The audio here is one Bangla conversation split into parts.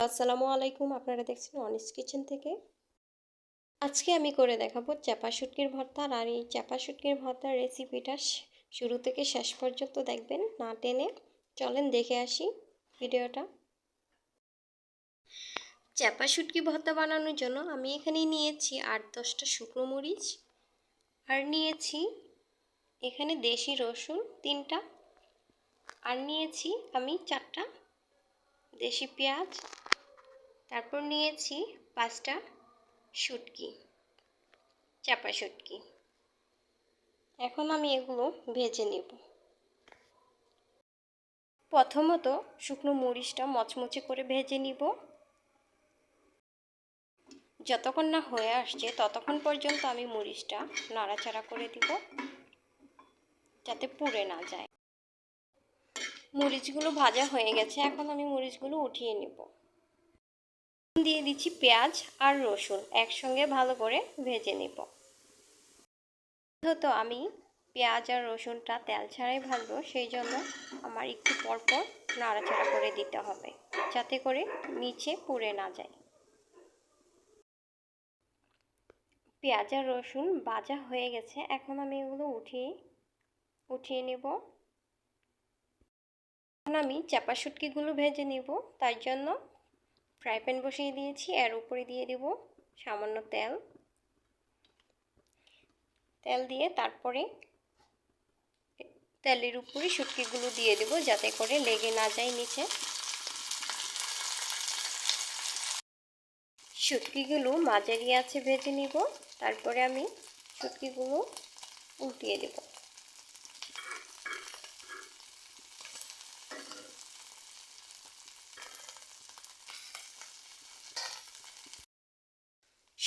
আসসালামু আলাইকুম, আপনারা দেখছেন অনিস কিচেন থেকে। আজকে আমি করে দেখাবো চাপা শুটকির ভর্তা আর এই চাপা শুটকির ভর্তার রেসিপিটা শুরু থেকে শেষ পর্যন্ত দেখবেন, না টেনে। চলেন দেখে আসি ভিডিওটা। চাপা শুটকি ভর্তা বানানোর জন্য আমি এখানে নিয়েছি আট দশটা শুকনো মরিচ আর নিয়েছি এখানে দেশি রসুন তিনটা আর নিয়েছি আমি চারটা দেশি পেঁয়াজ তারপর নিয়েছি পাঁচটা শুটকি, চাপা শুটকি। এখন আমি এগুলো ভেজে নেব। প্রথমত শুকনো মরিচটা মচমচে করে ভেজে নিব। যতক্ষণ না হয়ে আসছে ততক্ষণ পর্যন্ত আমি মরিচটা নাড়াচাড়া করে দিব, যাতে পুড়ে না যায়। মরিচগুলো ভাজা হয়ে গেছে, এখন আমি মরিচগুলো উঠিয়ে নেব। দিয়ে দিচ্ছি পেঁয়াজ আর রসুন। একসঙ্গে ভালো করে ভেজে নেব। তো আমি পেঁয়াজ আর রসুনটা তেল ছাড়াই ভাজবো, সেই জন্য আমার একটু পরপর নাড়াচাড়া করে দিতে হবে, যাতে করে নিচে পুড়ে না যায়। পেঁয়াজ আর রসুন ভাজা হয়ে গেছে। এখন আমি এগুলো উঠিয়ে উঠিয়ে নেব। এখন আমি চাপা শুটকিগুলো ভেজে নেব। তার জন্য ফ্রাই প্যান বসিয়ে দিয়েছি এর উপরে দিয়ে দেব সামান্য তেল। তেল দিয়ে তারপরে তেলের উপরে শুটকিগুলো দিয়ে দেব যাতে করে লেগে না যায় নিচে। শুটকিগুলো মাঝারি আছে ভেজে নিব, তারপরে আমি শুটকিগুলো উল্টিয়ে দেবো।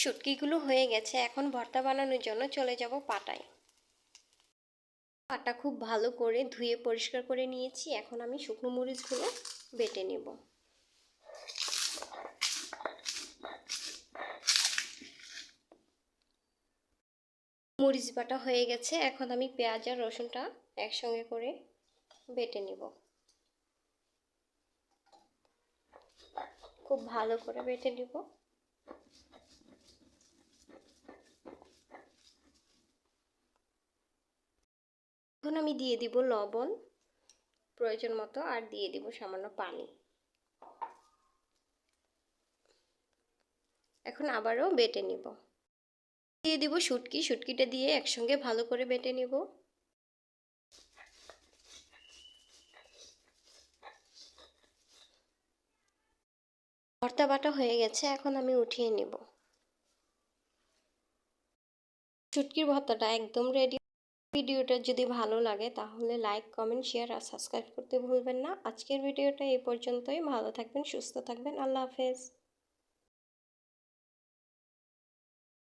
শুটকিগুলো হয়ে গেছে, এখন ভর্তা বানানোর জন্য চলে যাব পাটায়। পাটা খুব ভালো করে ধুয়ে পরিষ্কার করে নিয়েছি, এখন আমি শুকনো মরিচগুলো বেটে নেব। মরিচ বাটা হয়ে গেছে, এখন আমি পেঁয়াজ আর রসুনটা একসঙ্গে করে বেটে নেব। খুব ভালো করে বেটে নিব। আমি দিয়ে দিব লবণ, প্রয়োজন মতো, আর দিয়ে দিব সামান্য পানি। এখন আবারও বেটে নিব। দিয়ে দিব শুটকি, শুটকিটা দিয়ে একসঙ্গে ভালো করে বেটে নিব। ভর্তা বাটা হয়ে গেছে, এখন আমি উঠিয়ে নিব। শুটকির ভর্তাটা একদম রেডি ভিডিওটা যদি ভালো লাগে তাহলে লাইক, কমেন্ট, শেয়ার আর সাবস্ক্রাইব করতে ভুলবেন না। আজকের ভিডিওটা এই পর্যন্তই। ভালো থাকবেন, সুস্থ থাকবেন। আল্লাহ হাফেজ।